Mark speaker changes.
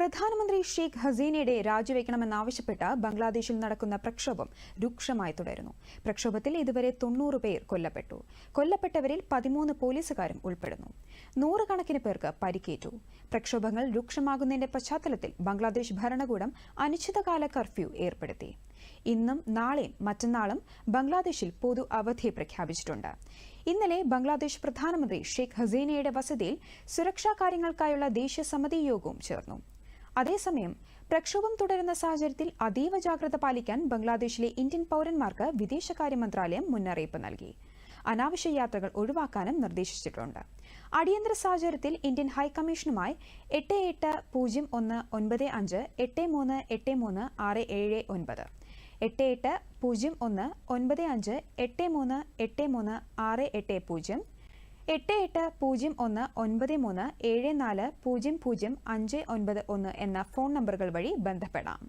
Speaker 1: പ്രധാനമന്ത്രി ഷെയ്ഖ് ഹസീനയുടെ രാജിവെക്കണമെന്നാവശ്യപ്പെട്ട് ബംഗ്ലാദേശിൽ നടക്കുന്ന പ്രക്ഷോഭം രൂക്ഷമായി തുടരുന്നു. പ്രക്ഷോഭത്തിൽ ഇതുവരെ തൊണ്ണൂറ് പേർ കൊല്ലപ്പെട്ടു. കൊല്ലപ്പെട്ടവരിൽ പതിമൂന്ന് പോലീസുകാരും ഉൾപ്പെടുന്നു. നൂറുകണക്കിന് പേർക്ക് പരിക്കേറ്റു. പ്രക്ഷോഭങ്ങൾ രൂക്ഷമാകുന്നതിന്റെ പശ്ചാത്തലത്തിൽ ബംഗ്ലാദേശ് ഭരണകൂടം അനിശ്ചിതകാല കർഫ്യൂ ഏർപ്പെടുത്തി. ഇന്നും നാളെയും മറ്റന്നാളും ബംഗ്ലാദേശിൽ പൊതു അവധി പ്രഖ്യാപിച്ചിട്ടുണ്ട്. ഇന്നലെ ബംഗ്ലാദേശ് പ്രധാനമന്ത്രി ഷെയ്ഖ് ഹസീനയുടെ വസതിയിൽ സുരക്ഷാ കാര്യങ്ങൾക്കായുള്ള ദേശീയ സമിതി യോഗവും ചേർന്നു. അതേസമയം പ്രക്ഷോഭം തുടരുന്ന സാഹചര്യത്തിൽ അതീവ ജാഗ്രത പാലിക്കാൻ ബംഗ്ലാദേശിലെ ഇന്ത്യൻ പൌരന്മാർക്ക് വിദേശകാര്യ മന്ത്രാലയം മുന്നറിയിപ്പ് നൽകി. അനാവശ്യ യാത്രകൾ ഒഴിവാക്കാനും നിർദ്ദേശിച്ചിട്ടുണ്ട്. അടിയന്തര സാഹചര്യത്തിൽ ഇന്ത്യൻ ഹൈക്കമ്മീഷനുമായി എട്ട് എട്ട് പൂജ്യം ഒന്ന് ഒൻപത് അഞ്ച് എട്ട് മൂന്ന് എട്ട് മൂന്ന് ആറ് ഏഴ് ഒൻപത്. എട്ട് എട്ട് പൂജ്യം ഒന്ന് ഒൻപത് അഞ്ച് എട്ട് മൂന്ന് എട്ട് മൂന്ന് ആറ് എട്ട് പൂജ്യം എട്ട് എട്ട് പൂജ്യം ഒന്ന് ഒൻപത് മൂന്ന് ഏഴ് നാല് പൂജ്യം പൂജ്യം അഞ്ച് ഒൻപത് ഒന്ന് എന്ന ഫോൺ നമ്പറുകൾ വഴി ബന്ധപ്പെടാം.